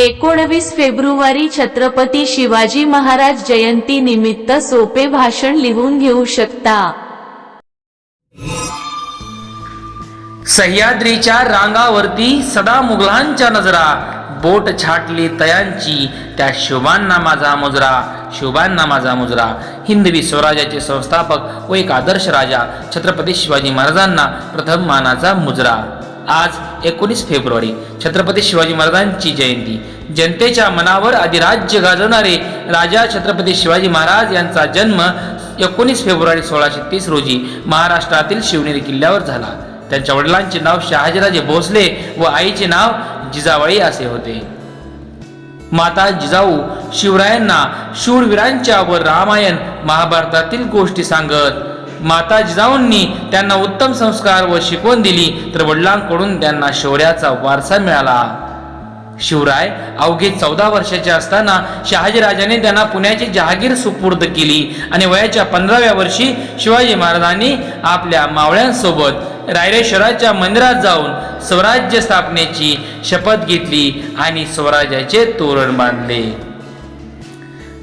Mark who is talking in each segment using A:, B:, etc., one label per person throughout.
A: एकोणवीस फेब्रुवारी छत्रपती शिवाजी महाराज जयंती निमित्त सोपे भाषण लिहून घेऊ शकता.
B: सह्याद्रीच्या रांगावरती सदा मुघलांच्या नजरा बोट छाटली तयांची त्या शुभांना माझा मुजरा शुभांना माझा मुजरा. हिंदवी स्वराज्याचे संस्थापक व एक आदर्श राजा छत्रपती शिवाजी महाराजांना प्रथम मानाचा मुजरा. आज एकोणीस फेब्रुवारी छत्रपती शिवाजी महाराजांची जयंती. जनतेच्या मनावर अधिराज्य गाजवणारे राजा छत्रपती शिवाजी महाराज यांचा जन्म एकोणीस फेब्रुवारी सोळाशे तीस रोजी महाराष्ट्रातील शिवनेरी किल्ल्यावर झाला. त्यांच्या वडिलांचे नाव शहाजीराजे भोसले व आईचे नाव जिजाबाई असे होते. माता जिजाऊ शिवरायांना शूरवीरांच्या व रामायण महाभारतातील गोष्टी सांगत माता जिजाऊंनी त्यांना उत्तम संस्कार व शिकवण दिली तर वडिलांकडून त्यांना शौर्याचा वारसा मिळाला. शिवराय अवघे चौदा वर्षाचे असताना शहाजीराजाने त्यांना पुण्याची जहागीर सुपूर्द केली आणि वयाच्या पंधराव्या वर्षी शिवाजी महाराजांनी आपल्या मावळ्यांसोबत रायरेश्वराच्या मंदिरात जाऊन स्वराज्य स्थापनेची शपथ घेतली आणि स्वराज्याचे तोरण बांधले.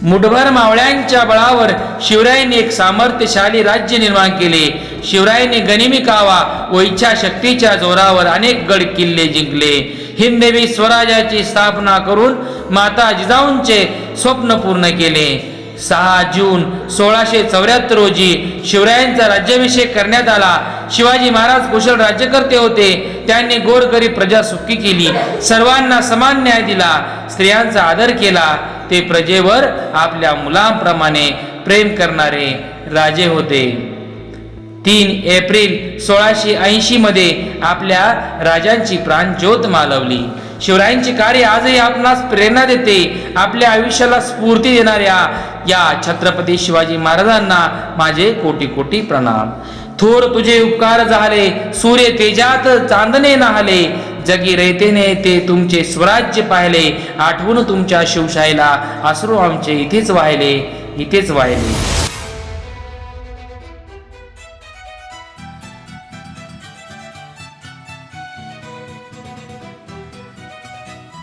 B: मुठभर मावळ्यांच्या बळावर शिवरायांनी एक सामर्थ्यशाली राज्य निर्माण केले. शिवरायांनी गनिमी कावा व इच्छाशक्तीच्या जोरावर अनेक गड किल्ले जिंकले. हिंदवी स्वराज्याची स्थापना करून माता जिजाऊंचे स्वप्न पूर्ण केले. सहा जून सोळाशे चौऱ्याहत्तर रोजी शिवरायांचा राज्याभिषेक करण्यात आला. शिवाजी महाराज कुशल राज्यकर्ते होते. त्यांनी गोरगरीब प्रजा सुखी केली. सर्वांना समान न्याय दिला. स्त्रियांचा आदर केला. ते प्रजेवर आपल्या मुलांप्रमाणे प्रेम करणारे राजे होते. तीन एप्रिल सोळाशे ऐंशी मध्ये आपल्या राजांची प्राणज्योत मालवली. शिवरायांचे कार्य आजही आपणास प्रेरणा देते. आपल्या आयुष्याला स्फूर्ती देणाऱ्या या छत्रपती शिवाजी महाराजांना माझे कोटी कोटी प्रणाम. थोर तुझे उपकार झाले. सूर्य तेजात चांदणे नाहले. जगी रेतेने ते तुमचे स्वराज्य पाहिले. आठवून तुमच्या शिवशाहीला अश्रू आमचे इथेच वाहिले इथेच वाहिले.